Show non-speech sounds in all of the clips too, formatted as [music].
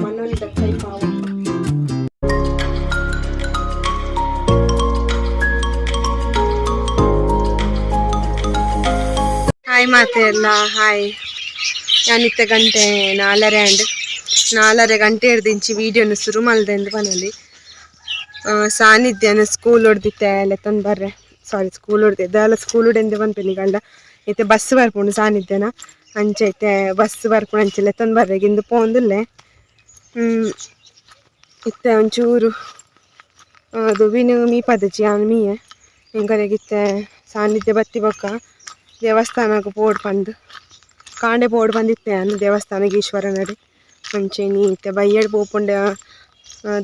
ಮನೋಲಿದ ಕೈ ಪಾವ ಹಾಯ್ ಮಾತೆ ಎಲ್ಲ ಹಾಯ್ ഞാനിത്തെ ಗಂಟೆ ನಾಲರೆ ಆ್ಯಂಡ್ ನಾಲರೆ ಗಂಟೆ ಹಿಡ್ದಿಂಚಿ ವೀಡಿಯೋನು ಶುರು ಮಲ್ದೆ ಎಂದು ಬನಲ್ಲಿ ಸಾನ್ನಿಧ್ಯನ ಸ್ಕೂಲ್ ಹೊಡ್ದಿತ್ತೆ ಲೆತ್ತೊಂದು ಬರ್ರೆ ಸಾರಿ ಸ್ಕೂಲ್ ಹೊಡ್ದಿದ್ದೆ ಇದೆಲ್ಲ ಸ್ಕೂಲ್ ಹೊಡೆಂದೆ ಬಂತು ಗಂಡ. ಐತೆ ಬಸ್ ಬರ್ಪುಂಡು ಸಾನಿದ್ದೇನ ಅಂಚೆ ಐತೆ ಬಸ್ ಬರ್ಪುಂಡು ಅಂಚೆಲ್ಲ ತಂದು ಬರ್ರೆಗಿಂದು ಪೋಂದಲ್ಲೇ ಪೋಂದುಲ್ಲೆ ಹ್ಮ್, ಇತ್ತೆ ಒಂಚೂರು, ಅದು ವಿನ, ಮೀ ಪದಚಿ ಅವನು ಮೀಯೆ ಇಂಕಲೆಗಿತ್ತೆ ಸಾನ್ನಿಧ್ಯ ಬತ್ತಿ ಬೊಕ್ಕ. ದೇವಸ್ಥಾನಕ್ಕೆ ಪೋಡ್ ಬಂದು, ಕಾಂಡೆ ಪೋಡ್ ಬಂದಿತ್ತೆ ಅಂದು ದೇವಸ್ಥಾನಕ್ಕೆ ಈಶ್ವರನಡಿ ಅಂಚೆ ನೀ ಇತ್ತೆ ಬೈಯಡ್ ಪೋಪುಂಡೆ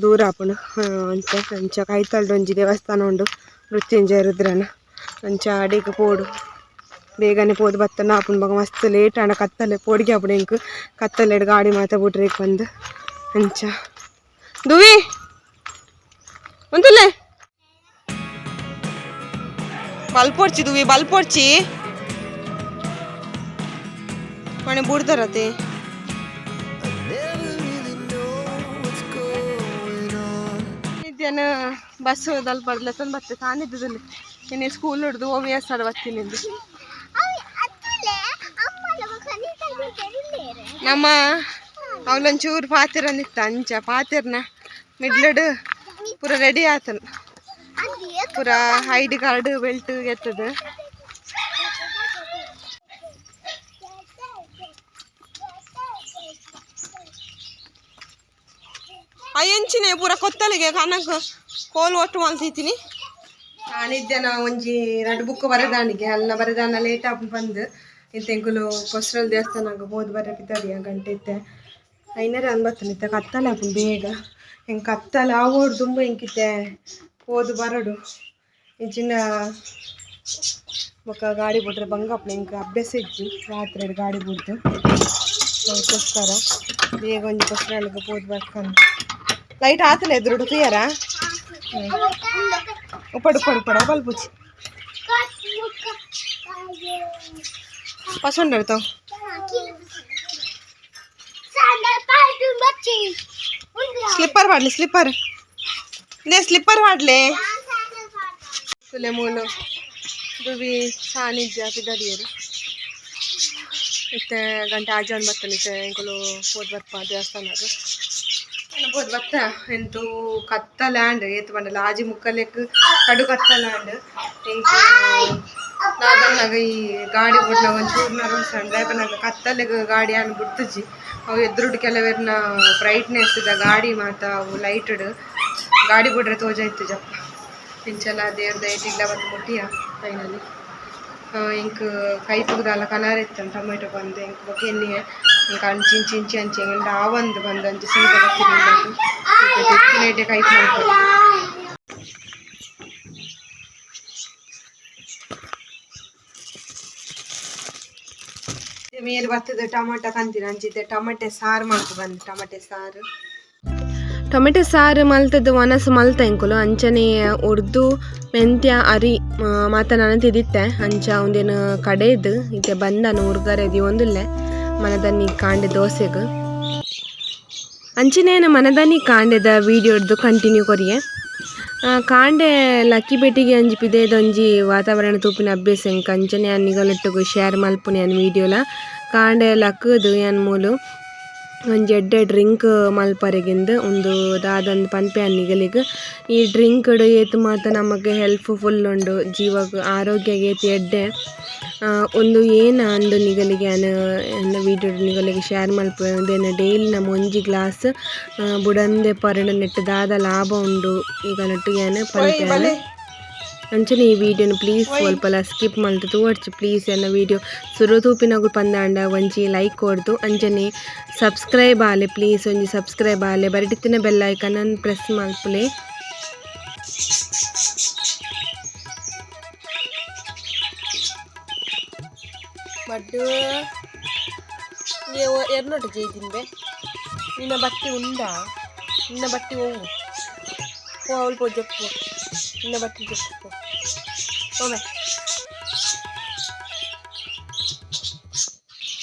ದೂರ ಆಪುಂಡು ಅಂಚೆ, ಅಂಚ ಕೈತಲ್ಡು ಒಂಜಿ ದೇವಸ್ಥಾನ ಉಂಡು. ಮೃತ್ಯುಂಜಯ ರುದ್ರನ. ಅಂಚ ಅಡಿಗೆ ಪೋಡು. ಬೇಗನೆ ಪೋದು. ಬತ್ತನ ಆಪುಂಡು ಮಗ ಮಸ್ತ್ ಲೇಟ್ ಆಂಡ ಕತ್ತಲೆ ಪೋಡಿಗೆ ಆಪುಡು ಇಂಕ್ ಕತ್ತಲೆಡ್ ಗಾಡಿ ಮಾತ ಬಿಟ್ರಿ ಬಂದು. ಅಂಚ. ದುವಿ! ಒಂದುಲೆ ಬಲ್ಪೊಡ್ಚಿ ದುವಿ ಬಲ್ಪೊಡ್ಚಿ ಮನೆ ಬುಡ್ದರತೆ ನಿದ್ಯಾನ. ಬಸ್ ಹೋದಲ್ಲಿ ಬರ್ಲತ್ತಂದು ಬತ್ತೆ ತಾನಿದ್ದಲ್ಲಿ ಇನ್ನೇ ಸ್ಕೂಲ್ ಹಿಡ್ದು ಓ ವಿ ಎಸ್ ಆಡ ಬರ್ತೀನಿ ಎಂದು ನಮ್ಮ ಅವಳೊಂಚೂರು ಪಾತಿರ ನಿತ್ತ ಅಂಚ ಪಾತಿರ್ನ ಮಿಡ್ಲಡ್ ಪೂರ ರೆಡಿ ಆತನ. ಪೂರ ಐಡಿ ಕಾರ್ಡ್ ಬೆಲ್ಟ್ ಎತ್ತದ. ಅಯ್ಯಂಚಿನೇ ಪೂರ ಕೊತ್ತಲಿಗೆ ಕನಕ. ಕೋಲ್ ಒಟ್ಟು ಮಲ್ತಿದ್ದೀನಿ ನಾನಿದ್ದೇನ ಒಂಜಿ ಎರಡು ಬುಕ್ ಬರೆದಾಣಿಗೆ ಅಲ್ಲ ಬರೆದಾನ ಲೇಟ್ ಆಗಿ ಬಂದು ಇಂತೆಂಕುಲು ಕೊಸ್ರಲ್ ದೇವಸ್ಥಾನಕ್ಕೆ ಹೋದ್ ಬರ ಪಿತಾಡಿ ಗಂಟೆ ಇತ್ತೆ ಐನರ ಅನ್ಬತ್ತನ ಇತ್ತ ಕತ್ತಲೆ ಆಪುಂಡು ಬೇಗ ಹೆಂಗೆ ಕತ್ತಲೆ ಆವೋಡು ತುಂಬ ಹೆಂಗಿತ್ತೆ ಹೋದು ಬರಡು ಇಂಚಿನ ಬೊಕ್ಕ ಗಾಡಿ ಬಿಟ್ರೆ ಬಂಗಪ್ಪ ಹೆಂಗೆ ಅಭ್ಯಾಸ ಇಜ್ಜಿ ರಾತ್ರಿ ಗಾಡಿ ಬಿಡ್ದು ಅದಕ್ಕೋಸ್ಕರ ಬೇಗ ಒಂಜಿ ಕೊಸ್ರಲ್ಗೆ ಹೋದ್ ಬರ್ಕೊಂಡು ಲೈಟ್ ಆತಲೆ ಎದುರು ತುಯ್ಯಾರ ಉಪ್ಪಡು ಉಪ್ಪಡು ಉಪ್ಪಡು ಬಲ್ಪುಚ್ಚಿ ಪಸಂಡ್ ಇರ್ತಾವ ಸ್ಲಿಪ್ಪರ್ ಮಾಡ್ಲಿ ಸ್ಲಿಪ್ಪರ್ ನೇ ಸ್ಲಿಪ್ಪರ್ ಮಾಡ್ಲಿ ಸುಲೆ ಮೂಲು ದುವಿ ಸಾನಿಧ್ಯ ಪಿದಡಿಯರು ಇತ್ತೆ ಗಂಟೆ ಆಜಾನ್ ಬರ್ತಾನೆ ಇತ್ತೆ ಎಂಕುಲು ಹೋದ್ ಬರ್ಪ ದೇವಸ್ಥಾನದ ಬೋದು ಬತ್ತ ಎಂತು ಕತ್ತ ಲ್ಯಾಂಡ್ ಏತ್ ಬಂಡಲ. ಲಾಜಿ ಮುಕ್ಕಲೆಕ್ ಕಡು ಕತ್ತ ಲ್ಯಾಂಡ್ ನಾದನ್ನಾಗ ಈ ಗಾಡಿ ಬಿಡ್ನ ಒಂಚೂರ್ನಾಗ ಸಣ್ಣ. ಡ್ರೈವರ್ನಾಗ ಕತ್ತಲೆಗ್ ಗಾಡಿ ಅನ್ ಬಿಡ್ತಜಿ. ಅವು ಎದುರುಡ್ ಕೆಲವೆರ್ನ ಬ್ರೈಟ್ನೆಸ್ ಇದ ಗಾಡಿ ಮಾತ ಅವು ಲೈಟಡ್ ಗಾಡಿ ಬಿಡ್ರೆ ತೋಜಾಯ್ತು ಜಪ್ಪ ಇಂಚೆಲ್ಲ ದೇವ್ರ ದಯಟಿಲ್ಲ ಬಂದು ಮುಟ್ಟಿಯ ಫೈನಲಿ ಇಂಕ್ ಕೈ ತುಗ್ದಾಲ ಕಲರ್ ಇತ್ತಂತ ಟೊಮೆಟೊ ಬಂದು ಇಂಕ್ ಬಗ್ಗೆ ಎಣ್ಣೆ ಇಂಕ ಅಂಚಿಂಚಿ ಇಂಚಿ ಅಂಚಿ ಎಂಗಂಡ ಆವಂದು ಬಂದು ಅಂಚಿ ಸೀದಾ ಬರ್ತೀನಿ ತೆಕ್ಕಿನೇಟೆ ಕೈ ಮಾಡ್ಕೊಂಡು ಮೇಲೆ ಬರ್ತದೆ ಟೊಮೆಟೊ ಕಂತೀನಿ ಅಂಚಿದ್ದೆ ಟೊಮೆಟೆ ಸಾರು ಮಾಡ್ತು ಬಂದು ಟೊಮೆಟೆ ಸಾರು. ಟೊಮೆಟೊ ಸಾರು ಮಲ್ತದ್ದು ಒನಸು ಮಲ್ತ ಎಂಕುಲು ಅಂಚನೆ ಉರ್ದು ಮೆಂತ್ಯ ಅರಿ ಮಾತ ನಾನು ತಿದಿತ್ತೆ ಅಂಚ ಒಂದೇನು ಕಡೆದು ಇತ್ತೆ ಬಂದನು ಉರ್ಗರೆದಿ ಒಂದುಲ್ಲೆ ಮನದನಿ ಕಾಂಡೆ ದೋಸೆಗೆ. ಅಂಚಿನೇನು ಮನದನಿ ಕಾಂಡೆದ ವಿಡಿಯೋದು ಕಂಟಿನ್ಯೂ ಕೊರಿಯೆ. ಕಾಂಡೆ ಲಕ್ಕಿ ಬೆಟ್ಟಿಗೆ ಅಂಜಿ ಪಿದೇದೊಂಜಿ ವಾತಾವರಣ ತೂಪಿನ ಅಭ್ಯಾಸ ಅಂಚನೆ ಅನ್ನಿಗಲಿಟ್ಟು ಶೇರ್ ಮಲ್ಪುನೆ ಅನ್ ವಿಡಿಯೋಲ. ಕಾಂಡೆ ಲಕ್ಕದು ಏನ್ ಮೂಲು ಒಂಜಿ ಎಡ್ಡೆ ಡ್ರಿಂಕ್ ಮಲ್ಪರೆಗಿಂದ್ ಒಂದು ದಾದಂದು ಪನ್ಪೆ ಅನ್ನಿಗಲಿಗ್. ಈ ಡ್ರಿಂಕ್ ಏತ್ ಮಾತ ನಮಗೆ ಹೆಲ್ಪ್ ಫುಲ್ ಉಂಡು. ಜೀವಗ್, ಆರೋಗ್ಯಗ್ ಏತ್ ಎಡ್ಡೆ. ಒಂದು ಏನ ಅಂದು ನಿಗಲಿಗೆ ಅನ ವಿಡಿಯೋ ನಿಗಲಿಗೆ ಶೇರ್ ಮಲ್ಪ. ದೇನ ಡೈಲಿ ನಮ ಒಂಜಿ ಗ್ಲಾಸ್ ಬುಡಂದೆ ಪರಣ ನೆಟ್ಟ್ ದಾದ ಲಾಭ ಉಂಡು. ಈಗ ನಟ್ಟು ಏನ ಪನ್ಪೆ ಅಂಚನೆ ಈ ವಿಡಿಯೋನ ಪ್ಲೀಸ್ ಸ್ವಲ್ಪಲ ಸ್ಕಿಪ್ ಮಾಡ್ತು ತೋರ್ಚು ಪ್ಲೀಸ್ ಎನ್ನ ವಿಡಿಯೋ ಸುರು ತೂಪಿನಗು ಪಂದಾಂಡ ಒಂಜಿ ಲೈಕ್ ಕೊಡ್ದು. ಅಂಚನೆ ಸಬ್ಸ್ಕ್ರೈಬ್ ಆಲೆ ಪ್ಲೀಸ್ ಒಂಜಿ ಸಬ್ಸ್ಕ್ರೈಬ್ ಆಲೆ. ಬರಿಟಿತ್ತಿನ ಬೆಲ್ ಐಕನ್ ಪ್ರೆಸ್ ಮಾಡ್ಪುಲೆ. ಬಡ್ಡು ಎರ್ನೋಟ ಜೈದಿಂದೆ. ನಿನ್ನ ಬಟ್ಟೆ ಉಂಡ? ನಿನ್ನ ಬಟ್ಟೆ ಹೋಗು. ಅವಳು ಪೋ ಜಪ್ಪು ನಿನ್ನ ಬಟ್ಟೆ ಜಪ್ಪು ಪೋ ಹೋಮೆ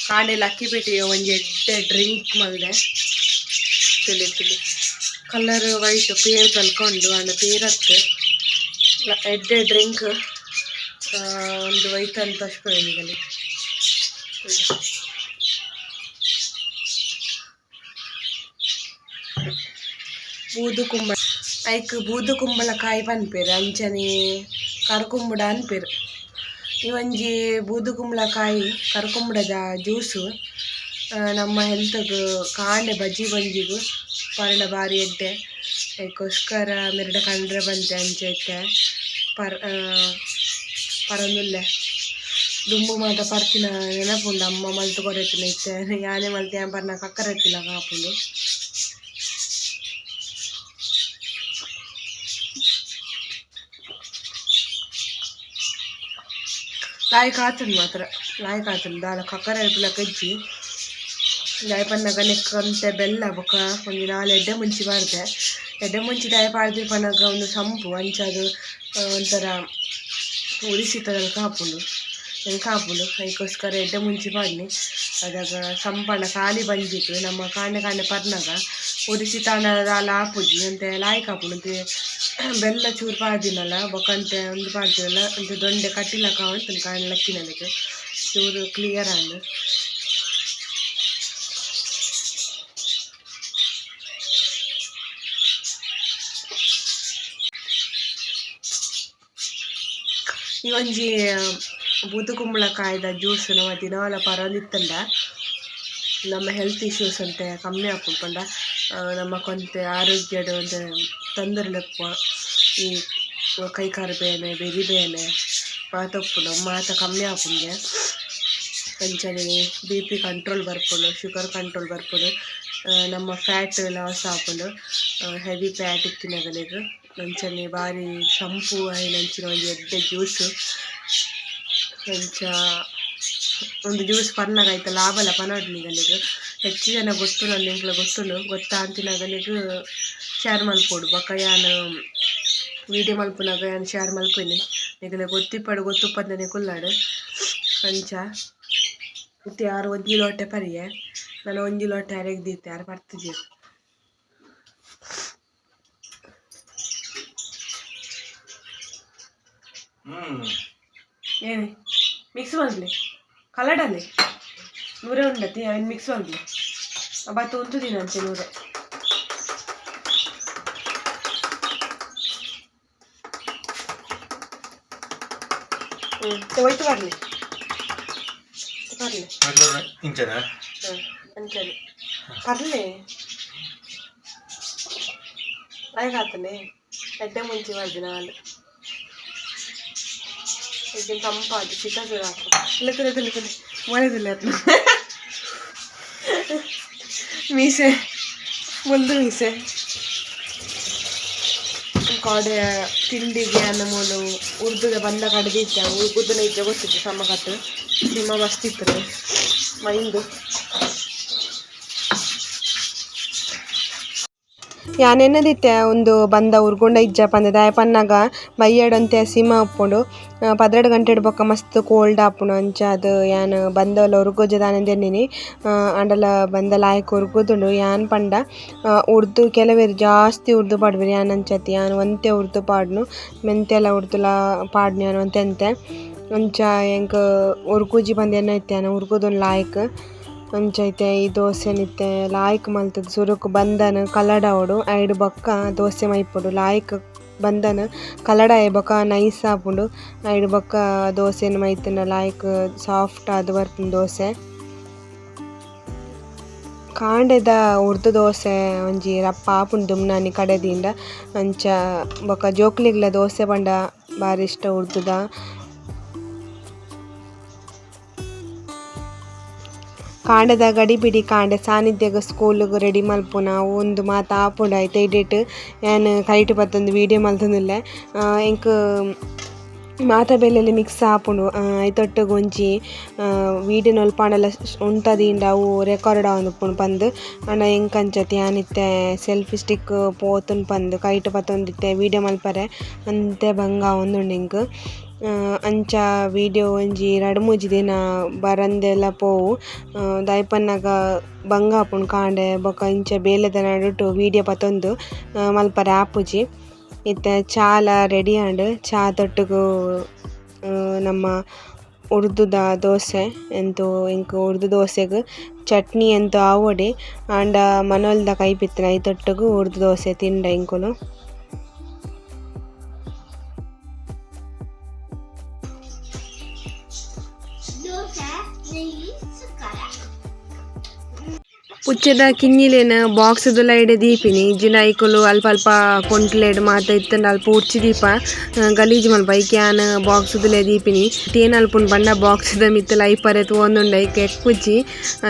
ಕಾಂಡೆ ಲಕ್ಕಿ ಪೇಟೆ ಒಂಜಿ ಎಡ್ಡೆ ಡ್ರಿಂಕ್ ಮಲ್ದೆ ತಿಳಿ ತಿಳಿ ಕಲರ್ ವೈಟ್ ಪೇರ್ ಕಲ್ಕೊಂಡು ಅಣ್ಣ ಪೇರತ್ತೆ ಎಡ್ಡೆ ಡ್ರಿಂಕ್ ಒಂದು ವೈಟ್ ಅಂತ ಅಷ್ಟು ಏನಿಗಲಿ ಬೂದು ಕುಂಬಳ ಐಕ್ ಬೂದು ಕುಂಬಳಕಾಯಿ ಪನ್ಪೇರು, ಅಂಚನೆ ಕರ್ಕುಂಬುಡ ಅನ್ಪೇರು. ಈ ಬೂದು ಕುಂಬಳಕಾಯಿ ಕರ್ಕುಂಬುಡದ ಜ್ಯೂಸು ನಮ್ಮ ಹೆಲ್ತ್ಗೆ ಕಾಂಡೆ ಬಜ್ಜಿ ಬಂಜಿಗೂ ಪರ್ಣ ಬಾರಿ ಎಡ್ಡೆ. ಅದಕ್ಕೋಸ್ಕರ ಮೆರಡ ಕಂಡ್ರೆ ಬಂತೆ ಅಂಚೈತೆ ಪರ್ ಪರಂದುಲ್ಲೆ ದುಂಬು ಮಾತ ಪರ್ತಿನ ನೆನಪುಂಡು, ಅಮ್ಮ ಮಲ್ತು ಕೊರೆತಿನ ಇತ್ತೆ ಯಾನೆ ಮಲ್ತಿ ಪರ್ನ ಕಕ್ಕರೆತ್ತಿಲ್ಲ ಕಾಪುಂಡು. ಲಾಯ್ ಕಾತನ್ ಮಾತ್ರ. ಲಾಯ್ ಕಾತನ್ ದಾಲ ಕಕ್ಕರ ಇರ್ಪಿಲ ಕಜ್ಜಿ. ದಾಯ್ ಪನ್ನಗ ನೆಕ್ಕಂತೆ ಬೆಲ್ಲ ಬೊಕ ಒಂದು ನಾಲ್ ಎಡ್ಡೆ ಮುಂಚಿ ಬಾರ್ದೆ ಎಡ್ಡೆ ಮುಂಚಿ ದಾಯ ಪನ್ನಗ ಒಂದು ಸಂಪು ಅಂಚದು ಒಂಥರ ಉರಿಸಿತದಲ್ಲಿ ಕಾಪುಂಡು. ಹೆಂಗೆ ಕಾಪುಂಡು. ಅದಕ್ಕೋಸ್ಕರ ಎಡ್ಡೆ ಮುಂಚಿ ಪಾಡ್ನಿ. ಅದಾಗ ಸಂಪಣ ಖಾಲಿ ಬಂದಿತ್ತು. ನಮ್ಮ ಕಾಣೆ ಕಾಣೆ ಪರ್ನಗ ಉರಿಸಿ ತಾಂಡದಾಲ ಆಪುಜಿ ಅಂತ ಲಾಯ್ ಕಾಪುಂಡು. [coughs] ಬೆಲ್ಲ ಚೂರು ಪಾಡ್ದಿನಲ್ಲ ಬೊಕಂತೆ ಒಂದು ಪಾಡ್ದಿನಲ್ಲ ಅಂತ ದೊಂಡೆ ಕಟ್ಟಿಲ್ಲ ಕಾವಂತ ಕಾಣ್ ಲಕ್ಕಿನದಕ್ಕೆ ಚೂರು ಕ್ಲಿಯರ್ ಆಂಡ್ ಈ ಒಂಜಿ ಬೂದುಕುಂಬಳಕಾಯ್ದ ಜ್ಯೂಸ್ ನಮ್ಮ ದಿನವಲ್ಲ ಪರಲಿತ್ತಂಡ ನಮ್ಮ ಹೆಲ್ತ್ ಇಶ್ಯೂಸ್ ಅಂತೆ ಕಮ್ಮಿ ಆಪುಂಡ ನಮ್ಮ ಕೊಂತೆ ಆರೋಗ್ಯದ ಒಂದು ತೊಂದರೆಲೆಪ್ಪ ಈ ಕೈ ಕಾಲು ಬೇನೆ, ಬೆರಿ ಬೇನೆ ಮಾತೊಪ್ಪುಂಡು ಮಾತ ಕಮ್ಮಿ ಆಪುಂಡೆ ಅಂಚನೆ ಬಿ ಪಿ ಕಂಟ್ರೋಲ್ ಬರ್ಪುಂಡು ಶುಗರ್ ಕಂಟ್ರೋಲ್ ಬರ್ಪುಂಡು ನಮ್ಮ ಫ್ಯಾಟ್ ಲಾಸ್ ಆಪುಂಡು ಹೆವಿ ಫ್ಯಾಟ್ ಇತ್ತಿನಗಲಿಗೆ ಅಂಚನೆ ಬಾರಿ ಸಂಪು ನಂಚಿನ ಒಂದು ಎಡ್ಡೆ ಜ್ಯೂಸು ಅಂಚ, ಒಂದು ಜ್ಯೂಸ್ ಪನ್ನಗಾಯ್ತ ಲಾಭಲ ಪನಡ್ನಿಗಲಿಗೆ ಹೆಚ್ಚು ಜನ ಗೊತ್ತು ನನ್ನ ನಿಮ್ಗೆ ಗೊತ್ತುಂಡು. ಗೊತ್ತಾ ಅಂತಿನಗಲಿಗೆ ಶೇರ್ ಮಲ್ಪೋಡು. ಬೊಕ ಯಾನು ವೀಡಿಯೋ ಮಲ್ಪನಾಗ ಯಾನು ಶೇರ್ ಮಲ್ಪಿನಿ. ನಿಗಲೆ ಗೊತ್ತಿಪ್ಪಡು ಕುಲ್ಲಾಡು. ಅಂಚ ಮತ್ತೆ ಯಾರು ಒಂಜಿ ಲೋಟೆ ಪರಿಯೆ? ನಾನು ಒಂಜಿ ಲೋಟೆ ಯಾರಿಗೆ ದೀತೆ ಯಾರು ಬರ್ತಿದ್ದೀರಿ ಹ್ಮ್. ಏನಿ? ಮಿಕ್ಸ್ ಮಾಡ್ಲಿ. ಕಲಡಲ್ಲಿ ನೂರೇ ಉಂಡತಿ ಅವನ್ ಮಿಕ್ಸ್ ಮಾಡ್ಲಿ ಬತ್ತು ಉಂಟು ದಿನ ಅಂಚೆ ನೂರೆ ಹ್ಞೂ ಹೋಯ್ತು ಬರಲಿ ಬರಲಿ ಇಂಚನ ಹಾಂ ಅಂಚನೆ ಬರಲಿ ಆಯ್ತಾತನೆ ಎಡ್ಡೆ ಮುಂಚೆ ಬರ್ದಿ ನಾನು ಇದನ್ನ ತಂಪಾಗಿ ಜೋರ ಹಾಕು. ತಿಲ್ಲ ಮಾಡಿದಿಲ್ಲ ಅದನ್ನ ಮೀಸೆ, ಒಂದು ಮೀಸೆ. ಕಾಡೆ ತಿಂಡಿಗೆ ಅನ್ನಮೂಲು ಉರ್ದುದ ಬಂದ ಕಡೆಗೆ ಇದ್ದ ಉರ್ದುನ ಇದ್ದ ಗೊತ್ತಿತ್ತು ಸಮಕತ್ತು ನಿಮ್ಮ ಮಸ್ತಿತ್ತು ಮೈಂದು. ಯಾನೆನ್ನದಿತ್ತೆ ಒಂದು ಬಂದ ಉರ್ಗೊಂಡ ಇಜ್ಜ ಪಂದ ದಾಯಪನ್ನಾಗ ಬಯ್ಯಡಂತೆ ಸಿಮ ಉಪ್ಪುಂಡು ಆ, ಪದ್ರೆಡು ಗಂಟೆಡ್ ಬೊಕ್ಕ ಮಸ್ತ್ ಕೋಲ್ಡ್ ಆಪುಂಡು ಅಂಚ ಅದು ಯಾನ್ ಬಂದವಲ ಉರ್ಗೊಜ್ಜ ದಾನೆಂದೆನ್ನಿನಿ ಅಂಡಲ ಬಂದ ಲಾಯ್ಕ್ ಉರ್ಗುದುಂಡು ಯಾನ್ ಪಂಡ ಉರ್ದು ಕೆಲವೇರು ಜಾಸ್ತಿ ಉರ್ದು ಪಾಡ್ವೆರ್ ಯಾನ್ ಅಂಚತಿ. ಯಾನ್ ಒಂತೆ ಉರ್ದು ಪಾಡ್ನು ಮೆಂತೆಲ ಉರ್ದುಲ ಪಾಡ್ನು ಯಾನ್ ಒಂತೆ ಅಂಚ ಎಂಕ್ ಉರ್ಗುಜಿ ಬಂದ ಎನ್ನ ಇತ್ತೆ ಲಾಯ್ಕ್. ಅಂಚೈತೆ ಈ ದೋಸೆ ನಿತ್ತೆ ಲಾಯ್ಕ್ ಮಲ್ತದ ಸುರುಕು ಬಂದನ್ ಕಲಡ ಅವಡು ಐಡ್ ಬೊಕ್ಕ ದೋಸೆ ಮೈಪುಡು. ಲಾಯ್ಕ್ ಬಂದನ್ ಕಲಡ ಆಯೆ ಬೊಕ ನೈಸ್ ಆಪುಂಡು. ಐಡ್ ಬೊಕ್ಕ ದೋಸೆನ್ ಮೈತಿನ ಲಾಯ್ಕ್ ಸಾಫ್ಟ್ ಆದ್ ಬರ್ಪುಂಡು ದೋಸೆ. ಕಾಂಡೆದ ಉರ್ದು ದೋಸೆ ಒಂಜಿ ರಪ್ಪ ಆಪುಂಡು ದುಮ್ನಾನಿ ಕಡೆದಿಂದ. ಅಂಚ ಬೊಕ ಜೋಕ್ಲಿಗ್ಲ ದೋಸೆ ಪಂಡ ಬಾರಿ ಇಷ್ಟ ಉರ್ದುದ. ಕಾಂಡೆದ ಗಡಿಬಿಡಿ ಕಾಂಡ ಸಾನ್ನಿಧ್ಯಗ ಸ್ಕೂಲ್ಗ್ ರೆಡಿ ಮಲ್ಪುನ ಒಂದು ಮಾತ ಆಪುಂಡು ಐತೆ ಎಡೆಟ್ ಯಾನ್ ಕೈಟ್ ಬತ್ತೊಂದು ವೀಡಿಯೋ ಮಲ್ತೊಂದುಲ್ಲೆ ಎಂಕ್ ಮಾತ ಬೆಲೆಯಲ್ಲಿ ಮಿಕ್ಸ್ ಆಪುಂಡು ಐತೊಟ್ಟು ಒಂಜಿ ವೀಡಿಯೋ ನೊಲ್ಪಾಂಡಲ ಉಂಟದಿಂಡ ಅವು ರೆಕಾರ್ಡ್ ಆವೊಂದುಪ್ಪುಂಡು ಪಂದ್. ಆಂಡ ಎಂಕ್ ಅಂಚತಿ ಏನಿತ್ತೆ ಸೆಲ್ಫಿ ಸ್ಟಿಕ್ ಪೋತನ್ ಪಂದ್. ಕೈಟ್ ಪತ್ತೊಂದಿತ್ತೆ ವೀಡಿಯೋ ಮಲ್ಪರೆ. ಅಂತೆ ಭಂಗ ಆವೊಂದುಂಡು ಎಂಕ್ ಅಂಚ, ವಿಡಿಯೋ, ಒಂಜಿ ರಡ್ಡ್ ಮೂಜಿ ದಿನ ಬರಂದೆಲ್ಲ ಪೋವು. ದಾಯಿಪನ್ನಾಗ ಬಂಗ ಆಪುಂಡು ಕಾಂಡೆ, ಬೊಕ ಇಂಚ ಬೇಲೆದ ನಡುಟು ವಿಡಿಯೋ ಪತೊಂದು ಮಲ್ಪರೆ ಆಪುಜಿ. ಇತ್ತೆ ಚಾಲ ರೆಡಿ ಆಂಡ್ ಚಾ ತೊಟ್ಟುಗು ನಮ್ಮ ಉರ್ದುದ ದೋಸೆ ಎಂತು ಎಂಕ್ ಉರ್ದು ದೋಸೆಗ್, ಚಟ್ನಿ ಎಂತು ಆವೊಡೆ, ಆಂಡ ಮನೊಲ್ದ ಕೈಪಿತ್ತಿನ ಐತೊಟ್ಟುಗು ಉರ್ದು ದೋಸೆ ತಿಂಡ ಎಂಕುಲು ಪುಚ್ಚದ ಕಿನ್ನಿಲೆನ ಬಾಕ್ಸ್ದ ಲೈಡೆ ದೀಪಿನಿ. ಜಿನ ಐಕುಲು ಅಲ್ಪ ಅಲ್ಪ ಪೊಂಟ್ಲೆಡ್ ಮಾತ ಇತ್ತಂಡ ಅಲ್ಪ ಉರ್ಚಿ ದೀಪ ಗಲೀಜ್ ಮಲ್ಪ. ಐಕ್ಯಾನ್ ಬಾಕ್ಸ್ದಲೆ ದೀಪಿನಿ. ತೇನ್ ಅಲ್ಪುಂಡು ಬಾಕ್ಸ್ ಬಾಕ್ಸ್ದ ಮಿತ್ತಲ ಐಪರೆ ತೂವೊಂದುಂಡು ಐಕ್ ಎಕ್ಕುಜ್ಜಿ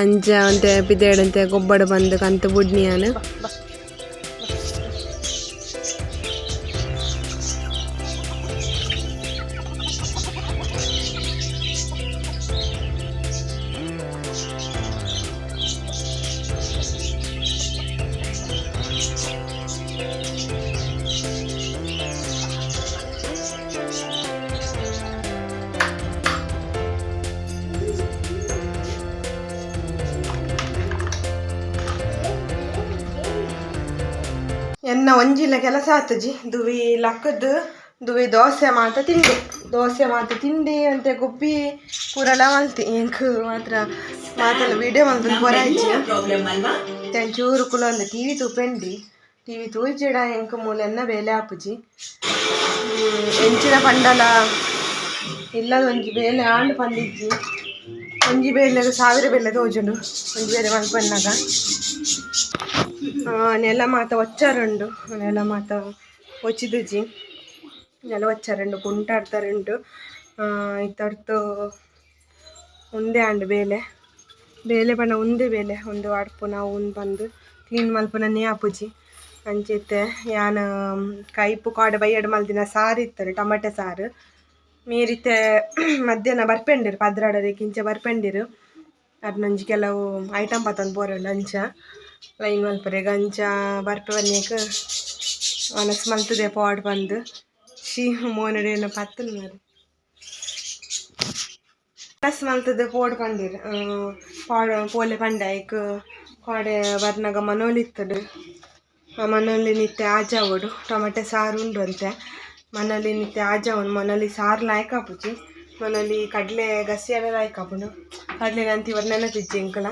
ಅಂಚ ಅಂತೆ ಪಿದೆಡಂತೆ ಗೊಬ್ಬಡ ಬಂದು ಕಂತು ಎನ್ನ ಒಂಜಿಲ ಕೆಲಸ ಆತಜಿ. ದುವಿ ಲಕ್ಕದ್ದು ದುವಿ ದೋಸೆ ಮಾತ ತಿಂಡಿ ದೋಸೆ ಮಾತ ತಿಂಡಿ ಅಂತೆ ಗೊಬ್ಬಿ ಪೂರಲ ಮಲ್ತಿ ಎಂಕ್ ಮಾತ್ರ ಮಾತಲ್ಲ ವಿಡಿಯೋ ಮಲ್ತು ಬರಾಯ್ಚಿ ಚೂರು ಕುಲೊಂದು ಟಿ ವಿ ತೂಪೆಂಡಿ ಟಿ ವಿ ತೂಜಿಡ ಎಂಕ್ ಮೂಲೆನ್ನ ಬೇಲೆ ಆಪುಜಿ ಎಂಚಿನ ಪಂಡಲ ಇಲ್ಲದ ಒಂಜಿ ಬೇಲೆ ಆಂಡ್ ಪಂದಿಜ್ಜಿ. ಒಂಜಿ ಬೇಲೆ ಸಾವಿರ ಬೇಲೆ ತೋಜುಂಡು. ಒಂಜಿ ಬೇಲೆ ಮಲ್ಪನ್ನಾಗ ಮಾತ ಒಚ್ಚಾರುಂಡು. ನೆಲ ಮಾತ ಒಚ್ಚಿದುಜಿ ನೆಲ ಒಚ್ಚಾರುಂಡು, ಕುಂಟಾಡ್ತಾರುಂಡು. ಇತ್ತಡ್ತು ಉಂದೆ ಆಂಡು ಬೇಲೆ. ಬೇಲೆ ಬಣ್ಣ ಉಂದೆ ಬೇಲೆ. ಒಂದು ಅಡ್ಪು ನಾವು ಉಂದು ಬಂದು ಕ್ಲೀನ್ ಮಲ್ಪುನ ಆಪುಜಿ ಅಂಚೆತ್ತೆ ಯಾನ ಕೈಪು ಕಾಡೆ ಬೈಯಡ್ ಮಲ್ದಿನ ಸಾರು ಇತ್ತರು, ಟೊಮೆಟೊ ಸಾರು. ಮೀರಿತೆ ಮಧ್ಯಾಹ್ನ ಬರ್ಪೆಂಡಿರು ಪದ್ರಾಡರೆ ಕಿಂಚ ಬರ್ಪೆಂಡಿರು. ಅರ್ನಂಜಿ ಕೆಲವು ಐಟಮ್ ಪತಂದು ಬೋರುಂಡು ಅಂಚ ಲೈನ್ ಮಲ್ಪರೆ ಗಂಜ ಬರ್ಪೆ ಬನ್ನಿಕ. ಮನಸ್ಸು ಮಲ್ತದೆ ಪಾಡ್ ಬಂದು. ಶಿ ಮೋನಡೇನ ಪತ್ತಲ್ ಮಾರು. ಮನಸ್ಸು ಮಲ್ತದೆ ಪೋಡ್ ಪಂಡಿರು. ಪಾಡ, ಪೋಲೆ ಪಂಡ ಐಕ್ ಪಾಡೆ ಬರ್ನಾಗ ಮನೋಲಿ ಇತ್ತಡು ಆ ಮನೋಲಿ ನಿತ್ಯ ಆಜಾವಡು. ಟೊಮೆಟೊ ಸಾರು ಉಂಡು ಅಂತೆ ಮನೋಲಿ ನಿತ್ಯ ಆಜಾವನು ಮನೋಲಿ ಸಾರು ಲಾಯ್ಕ ಆಪುಜಿ ಮನೋಲಿ ಕಡಲೆ ಗಸಿ ಲಾಯ್ಕ ಆಪುಂಡು ಕಡಲೆ ನಂತಿ ತಿಜ್ಜಿ ಇಂಕಲ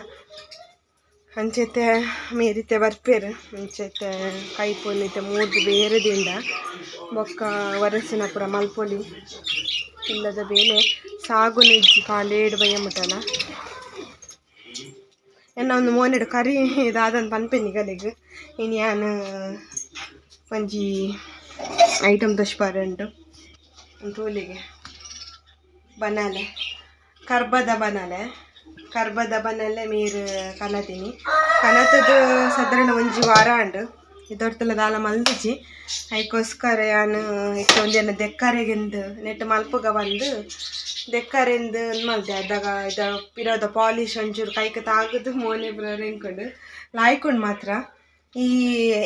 ಅಂಚೆತ್ತೆ ಮೇರಿತೆ ಬರ್ಪೇರು ಕೈ ಪೊಲಿತೆ ಮೂರ್ದು ಬೇರೆ ದಿಂಡ ಬೊಕ್ಕ ವರಸಿನ ಪುರ ಮಲ್ಪೊಲಿ, ಇಲ್ಲದ ಬೇಲೆ ಸಾಗು ನಿಜ್ಜಿ ಕಾಲೇಡು ಬಯ್ಯ ಮುಟ್ಟಲ್ಲ ಎನ್ನ ಒಂದು ಮೋನಿಡು ಕರಿ ಇದಾದನ್ ಪನ್ಪೆನಿ ಗಲೆಗ್ ಇನ್ನು ಯಾನು ಒಂಜಿ ಐಟಮ್ ತೋಚ್ಪಾರುಂಟು ತೋಲಿಗೆ ಬನಾಲೆ, ಕರ್ಬದ ಬನಾಲೆ. ಕರ್ಬದ ಬನಾಲೆ ಮೀರ್ ಕನತೀನಿ. ಕನತದು ಸಾಧಾರಣ ಒಂಜಿ ವಾರ ಉಂಡು ಇದೊಡ್ತಲ ದಾಲ ಮಲ್ದಿಜಿ. ಅದಕ್ಕೋಸ್ಕರ ಯಾನು ಇಕ್ಕ ಒಂಜನ ದೆಕ್ಕರೆಗೆಂದು, ನೆಟ್ಟು ಮಲ್ಪಗ ಬಂದು ದೆಕ್ಕರೆಂದು ಮಲ್ದೆ. ಅದಾಗ ಇದ ಇರೋದ ಪಾಲಿಶ್ ಒಂಚೂರು ಕೈಕ ತಾಗದು ಮೋನೆ ಬರೋಕೊಂಡು ರೆಂಕೊಂಡು ಲಾಯ್ಕೊಂಡು ಮಾತ್ರ. ಈ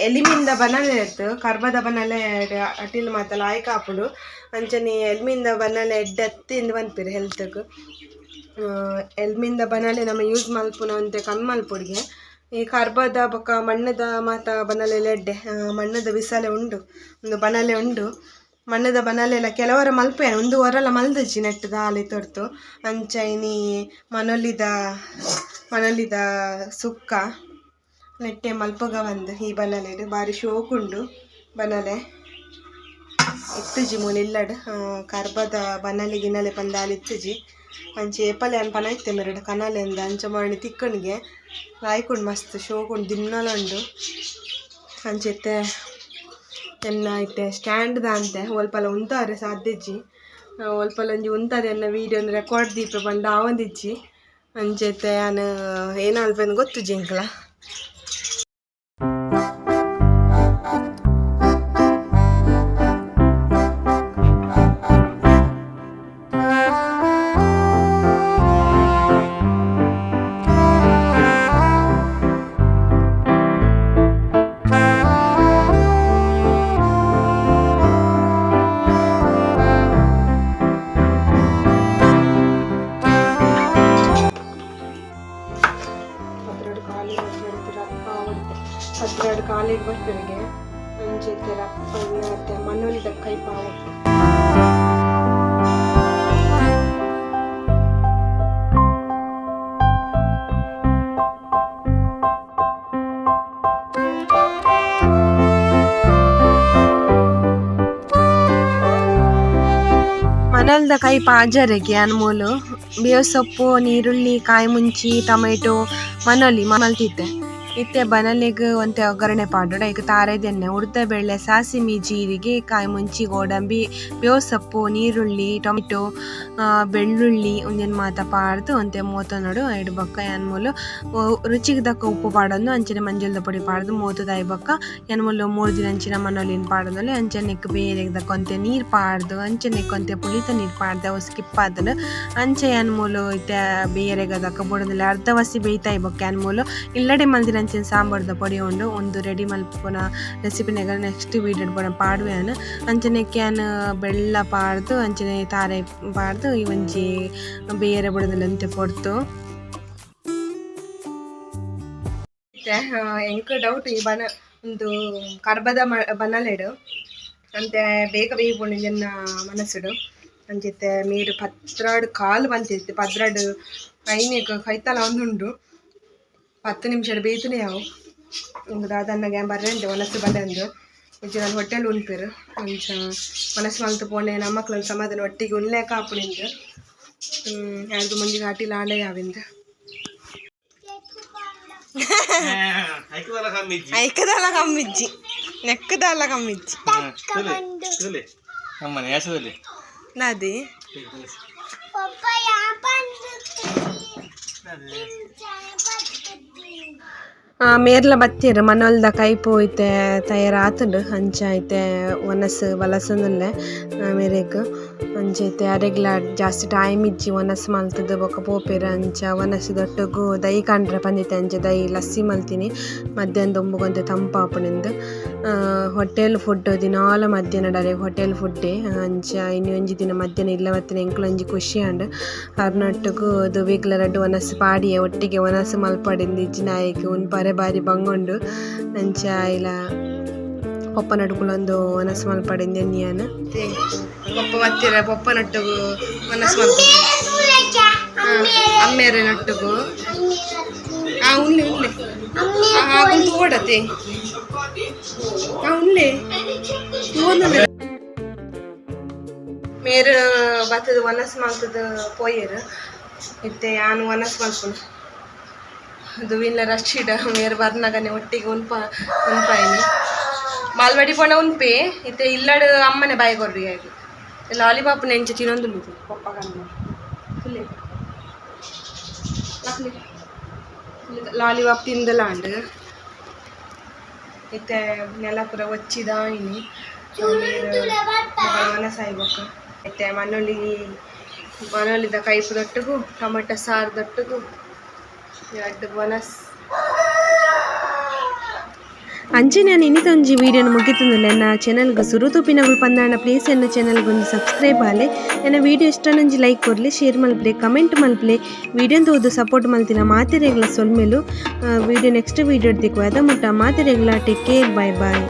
ಎಲಿಮಿಂದ ಬನಲೆ ಇತ್ತು ಕರ್ಬದ ಬನಲೆ ಅಟಿಲ್ ಮಾತ ಲಾಯ್ಕ ಹಾಪುಡು ಅಂಚನೆ ಎಲಿಮಿಂದ ಬನಲೆ ಎಡ್ಡೆ ಹತ್ತಿಂದ ಬಂದ್ಪಿರು ಹೆಲ್ತ್ಗೆ ಎಲ್ಮಿಂದ ಬನಲೆ ನಮ್ಮ ಯೂಸ್ ಮಲ್ಪುನ ಅಂತೆ ಕಮ್ಮಿ ಮಲ್ಪುಡಿಗೆ ಈ ಕರ್ಬದ ಬೊಕ್ಕ ಮಣ್ಣದ ಮಾತ ಬನಾಲೆ ಎಡ್ಡೆ ಮಣ್ಣದ ಬಿಸಲೆ ಉಂಡು, ಒಂದು ಬನಲೆ ಉಂಡು. ಮಣ್ಣದ ಬನಲೆಲ್ಲ ಕೆಲವರ ಮಲ್ಪೆ, ಒಂದು ವರಲ್ಲ ಮಲ್ದಜ್ಜಿ ನೆಟ್ಟದ ದಾಲಿ ತೊಡ್ತು. ಅಂಚೈನಿ ಮನೊಲಿದ ಮನೊಲಿದ ಸುಕ್ಕ, ನೆಟ್ಟೆ ಮಲ್ಪಗ ಬಂದು ಈ ಬನಾಲೆ ಬಾರಿ ಶೋಕುಂಡು ಬನಲೆ. ಇತ್ತುಜಿ ಮೂಲ ಇಲ್ಲಡ್ ಕರ್ಬದ ಬನಾಲೆ ಗಿನಲೆ ಇತ್ತುಜಿ ಅಂಚೆ ಏಪಲೆ ಪನ ಇತ್ತೆ ಮೆರಡು ಕನಲೆ ಅಂದ ಅಂಚ ಮಾಡಿ ತಿಕ್ಕಣಿಗೆ ರಾಯ್ಕೊಂಡು ಮಸ್ತ್ ಶೋಕೊಂಡು ದಿನ್ನಲಂಡು. ಅಂಚೆತ್ತೆ ಎನ್ನ ಐತೆ ಸ್ಟ್ಯಾಂಡ್ ದಾಂತೆ ಒಲ್ಪಲ ಉಂತಾರೆ ಸಾಧ್ಯಜ್ಜಿ ಒಲ್ಪಲ ಒಂಜಿ ಉಂತಾರೆ ಎನ್ನ ವೀಡಿಯೋ ರೆಕಾರ್ಡ್ ದೀಪ ಬಂದು ಆವಂದಿಜ್ಜಿ. ಅಂಚೆತ್ತೆ ನಾನು ಏನಲ್ಪೇನು ಗೊತ್ತು ಜಿಂಕ್ಲ ಮನಲ್ದ ಕೈ ಪಾಜರೆಗೆ ಅನ್ಮೂಲು. ಬೇವು ಸೊಪ್ಪು ನೀರುಳ್ಳಿ ಕಾಯಿ ಮುಂಚಿ ಟೊಮೆಟೊ ಮನೊಲಿ ಮಲ್ತಿದ್ದೆ. ಇತ್ತೆ ಬನಲಿಗ್ ಒಂತೆ ಒಗ್ಗರಣೆ ಪಾಡೋಡ. ಈಗ ತಾರೆದೆನ್ನೆ ಉಡ್ದ ಬೆಳ್ಳೆ, ಸಾಸಿಮಿ, ಜೀರಿಗೆ, ಕಾಯಿ ಮುಂಚಿ, ಗೋಡಂಬಿ ಬೇವು ಸೊಪ್ಪು ನೀರುಳ್ಳಿ, ಟೊಮೆಟೊ ಬೆಳ್ಳುಳ್ಳಿ, ಒಂದಿನ ಮಾತ ಪಾಡ್ದು, ಒಂತೆ ಮೂವತ್ತ ನೋಡು ಎರಡು ಬೊಕ್ಕ ಏನ್ಮೂಲು ರುಚಿಗೆ ದಕ್ಕ ಉಪ್ಪು ಪಾಡೋದು ಅಂಚನೆ ಮಂಜಲ್ದ ಪುಡಿ ಪಾಡ್ದು, ಮೂವತ್ತದ ಐ ಬೊಕ್ಕ ಮೂರು ದಿನ ಅಂಚಿನ ಮನೋಲಿನ ಪಾಡೋದಲ್ಲ ಅಂಚನೆಕ್ ಬೇರೆ ದಕ್ಕೊಂತೆ ನೀರು ಪಾಡ್ದು ಅಂಚನೆಕ್ ಒಂತೆ ಪುಳಿತ ನೀರು ಪಾಡ್ದೆ, ಅವು ಸ್ಕಿಪ್ ಆದನು ಅಂಚೆ ಏನ್ಮೂಲು ಇತ್ತೆ ಬೇರೆಗ ದಕ್ಕ ಬುಡದಲ್ಲ ಅರ್ಧ ವಸಿ ಬೇಯ್ತಾ ಇಬ್ಬಕ್ಕ ಏನ್ಮೂಲು ಇಲ್ಲಡೆ ಮಲ್ದಿನ ಅಂಚಿನ ಸಾಂಬಾರ್ದ ಪೊಡಿ ಉಂಡು, ಒಂದು ರೆಡಿ ಮಲ್ಪುನ ರೆಸಿಪಿನಾಗ ನೆಕ್ಸ್ಟ್ ವೀಡಿಯೋ ಪೋಣ ಪಾಡುವೆನು ಅಂಚನೆ ಕ್ಯಾನ್ ಬೆಲ್ಲ ಪಾಡ್ದು, ಅಂಚನೆ ತಾರೆ ಪಾಡ್ದು ಈ ಒಂಜಿ ಬೇರೆ ಬುಡದಲ್ಲಿ ಅಂತೆ ಪೊಡ್ತು ಎಂಕ್ ಡೌಟ್ ಈ ಬನ, ಒಂದು ಕರ್ಬದ ಬನಲೆಡು ಅಂತೆ ಬೇಗ ಬೇಯ್ಪುಂಡು ಜನ ಮನಸ್ಸುಡು. ಅಂಚಿತ್ತೆ, ಮೀರು ಪತ್ರಾಡು ಕಾಲು ಬಂತಿತ್ತು, ಪತ್ರಾಡು ಐನೇಕ ಕೈತಲ ಒಂದುಂಡು. ಪತ್ತು ನಿಮಿಷ ಬೇಯ್ತುನೆ ಯಾವು ಒಂದು ದಾದನ್ನಗೆ ಬರ್ರೆ ಅಂತೆ ಮನಸ್ಸು ಬಂದೆ ಅಂದು ಇಜ್ಜಿ ನಾನು ಹೊಟ್ಟೆಲ್ ಉಣ್ಪೇರು ಅಂಚ ಮನಸ್ಸು ಮಲ್ತು ಪೋಣೆ ನಮ್ಮ ಮಕ್ಳನ್ನ ಸಮಾಧಾನ ಒಟ್ಟಿಗೆ ಉಣ್ಲೇಕ ಆಪುಣಿಂದು ಹ್ಮ್ ಯಾರ್ದು ಮುಂದಿಗೆ ಆಟಿಲ್ಲ ಆಂಡೆ ಯಾವಿಂದ ಐಕುವಲ ಕಮ್ಮಿಜ್ಜಿ ಐಕದಲ್ಲ ಕಮ್ಮಿಜ್ಜಿ ನೆಕ್ಕದಲ್ಲ ಕಮ್ಮಿಜ್ಜಿ ತುಲೆ ಅಮ್ಮನೆ ಹೆಸರಲ್ಲಿ ನಾದಿ ಮೇರ್ಲ ಬತ್ತೀರು, ಮನೊಲ್ದ ಕೈ ಪೋಯ್ತೆ, ತಯಾರಾತುಂಡು ಅಂಚ ಐತೆ ಒನಸ್, ವಲಸನುಲ್ಲೆ ಮೇರೆಗ್ ಅಂಚೈತೆ ಅರೆಗ್ಲ ಜಾಸ್ತಿ ಟೈಮ್ ಇಜ್ಜಿ ಒನಸ್ ಮಲ್ತದ, ಬೊಕ ಪೋಪೆರ್ ಅಂಚ ಒನಸ್ ದೊಟ್ಟಗು ದೈ ಕಂಡ್ರೆ ಬಂದಿತ್ತೆ ಅಂಚ ದೈ ಲಸ್ಸಿ ಮಲ್ತಿನಿ. ಮಧ್ಯಾಹ್ನದ ಒಂಬುಗೊಂತೆ ತಂಪಾಪುನಿಂದ. ಹೋಟೆಲ್ ಫುಡ್ ದಿನಾಲ ಮಧ್ಯಾಹ್ನ ಡರೆ ಹೋಟೆಲ್ ಫುಡ್ಡೆ ಅಂಚ, ಇನ್ನು ಒಂಜಿ ದಿನ ಮಧ್ಯಾಹ್ನ ಇಲ್ಲ ಮತ್ತಿನ ಎಂಕುಲು ಒಂಜಿ ಖುಷಿ ಅಂಡ್ ಅರ್ನೊಟ್ಟುಗು ವೀಕ್ಲ ರಡ್ಡು ಒನಸ್ ಪಾಡಿಯೆ ಒಟ್ಟಿಗೆ ಒನಸ್ ಮಲ್ಪಾಡಿಂದು ಇಜ್ಜಿ ನಾಯಕ್ ಉನ್ ಪರೆ ಬಾರಿ ಬಂಗೊಂಡು. ಅಂಚ, ಇಲ್ಲ, ಪೊಪ್ಪ ನಡುಕುಲೊಂದು ಒನಸ್ ಮಲ್ಪಾಡಿಂದು ಎನ್ನಿಯನ ಪೊಪ್ಪ ಮತ್ತಿರ ಪೊಪ್ಪ ನಟ್ಟುಗು ಒನಸ್ ಮಲ್ಪ ಅಮ್ಮೇರೆ ನಟ್ಟುಗು. ಉನ್ಲೆ ಆಗುನ್ ತೋಡತೆ ಆ ಉನ್ಲೆ ತೋಂದ್ರೆ ಮೇರು, ಬತ್ತದ ಒನಸ್ ಮಲ್ತದ ಪೋಯರು ಇತ್ತೆ, ಯಾನು ಒನಸ್ ಮಲ್ಪುನು ಅದು ಇಲ್ಲ ರಶೀಡ ಮೇರ್ ಬರ್ನಗನೆ ಒಟ್ಟಿಗೆ ಉನ್ಪ, ಉನ್ಪಾಯಿನಿ. ಮಾಲ್ವಾಡಿ ಪೋಣ ಉನ್ಪೆ, ಇತ್ತೆ ಇಲ್ಲಾಡ ಅಮ್ಮನೆ ಬಾಯಿ ಕೊಡ್ರಿ ಆಗಿ ಲಾಲಿಪಾಪ್ ನೆಂಚ ತಿನ್ನೊಂದು ಪಪ್ಪ ಲಾಲಿಪಾಪ್ ತಿಂದಲ ಅಂಡ್ ಇತ್ತೆ ನೆಲ ಪೂರ ಒಚ್ಚಿದ ಇನಿ ಮನಸಾಯ್ಬಕ್ಕ ಇತ್ತೆ ಮನೊಲಿ ಮನೊಲಿದ ಕೈಪು ದೊಟ್ಟಗು ಟೊಮೆಟೊ ಸಾರು ದೊಟ್ಟಗು ಎರಡು ಬನಸ್ ಅಂಚೆ ನಾನು ಇನ್ನಿತೊಂಜಿ ವೀಡಿಯೋನ ಮುಗಿತಂದಿಲ್ಲ ನನ್ನ ಚಾನಲ್ಗೆ ಸುರುತುಪಿನಗಳು ಪಂದಾಣ ಪ್ಲೀಸ್ ಎನ್ನ ಚಾನಲ್ಗೆ ಒಂದು ಸಬ್ಸ್ಕ್ರೈಬ್ ಆಲೆ ನನ್ನ ವೀಡಿಯೋ ಇಷ್ಟನಂಜಿ ಲೈಕ್ ಕೊರಲಿ ಶೇರ್ ಮಲ್ಪಲೆ ಕಮೆಂಟ್ ಮಲ್ಪಲೆ. ವೀಡಿಯೋನ ಓದು ಸಪೋರ್ಟ್ ಮಲ್ತಿನ ಮಾತೆರೆಗ್ಲ ಸೊಲ್ಮೇಲು. ವೀಡಿಯೋ ನೆಕ್ಸ್ಟ್ ವೀಡಿಯೋ ದಿಕ್ಕು ಅದ ಮುಟ್ಟ. ಮಾತೆರೆಗ್ಲ ಟೇಕ್ ಕೇರ್ ಬಾಯ್ ಬಾಯ್